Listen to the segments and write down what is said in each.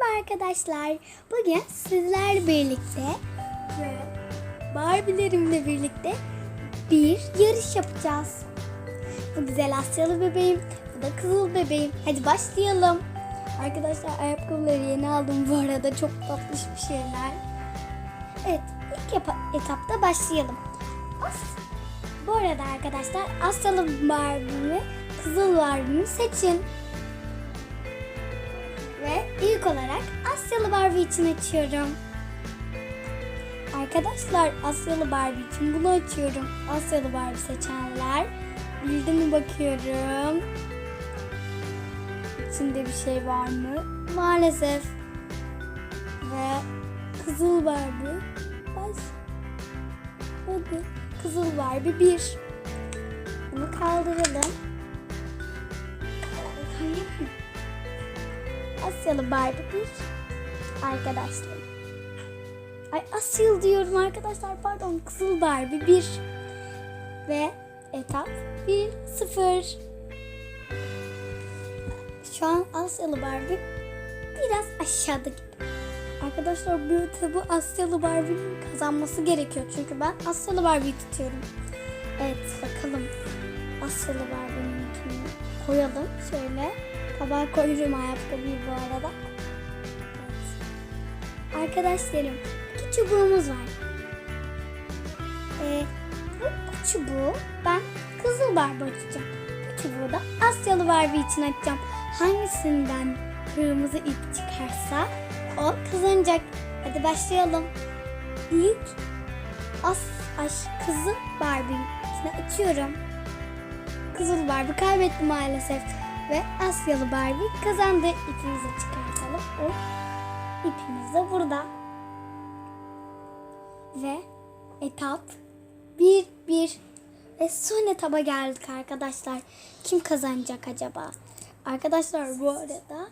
Merhaba arkadaşlar. Bugün sizlerle birlikte ve Barbie'lerimle birlikte bir yarış yapacağız. Bu güzel Asyalı bebeğim, bu da kızıl bebeğim. Hadi başlayalım. Arkadaşlar ayakkabıları yeni aldım bu arada. Çok tatlış bir şeyler. Evet, ilk etapta başlayalım. As bu arada arkadaşlar Asyalı Barbie'mi, kızıl Barbie'mi seçin. Ve ilk olarak Asyalı Barbie için açıyorum. Arkadaşlar Asyalı Barbie için bunu açıyorum. Asyalı Barbie seçenler bildi mi bakıyorum. İçinde bir şey var mı? Maalesef. Ve Kızıl Barbie. Baş. Hadi. Kızıl Barbie 1. Bunu kaldıralım. Asyalı Barbie bir arkadaşlar. Ay Asyalı diyorum arkadaşlar pardon Kızıl Barbie bir ve etap 1 0. Şu an Asyalı Barbie biraz aşağıda gibi. Arkadaşlar bu etabı Asyalı Barbie'nin kazanması gerekiyor çünkü ben Asyalı Barbie'yi tutuyorum. Evet bakalım Asyalı Barbie'ninkini koyalım şöyle. Tabağa koyuyorum ayakkabıyı bu arada. Arkadaşlarım iki çubuğumuz var. Ee, bu, bu çubuğu ben Kızıl Barbie açacağım. Bu çubuğu da Asyalı Barbie için açacağım. Hangisinden kırmızı ip çıkarsa o kazanacak. Hadi başlayalım. İlk As Aş Kızıl Barbie'yi açıyorum. Kızıl Barbie kaybetti maalesef ve Asyalı Barbie kazandı. İpimizi çıkartalım. O ipimiz de burada. Ve etap 1 1 ve son etaba geldik arkadaşlar. Kim kazanacak acaba? Arkadaşlar bu arada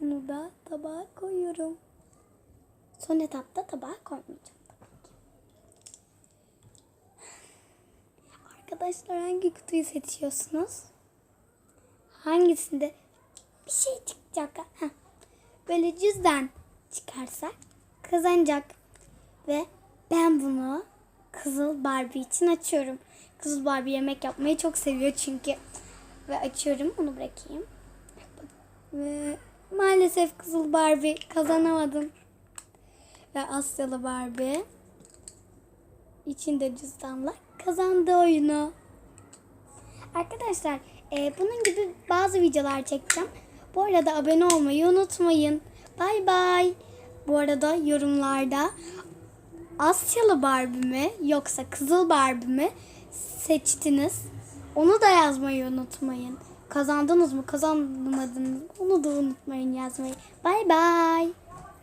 bunu da tabağa koyuyorum. Son etapta tabağa koymayacağım. Arkadaşlar hangi kutuyu seçiyorsunuz? Hangisinde bir şey çıkacak? Heh. Böyle cüzdan çıkarsa kazanacak. Ve ben bunu Kızıl Barbie için açıyorum. Kızıl Barbie yemek yapmayı çok seviyor çünkü. Ve açıyorum onu bırakayım. Ve maalesef Kızıl Barbie kazanamadım. Ve Asyalı Barbie içinde cüzdanla kazandı oyunu. Arkadaşlar e, bunun gibi bazı videolar çekeceğim. Bu arada abone olmayı unutmayın. Bay bay. Bu arada yorumlarda Asyalı Barbie mi yoksa Kızıl Barbie mi seçtiniz? Onu da yazmayı unutmayın. Kazandınız mı kazanmadınız mı onu da unutmayın yazmayı. Bay bay.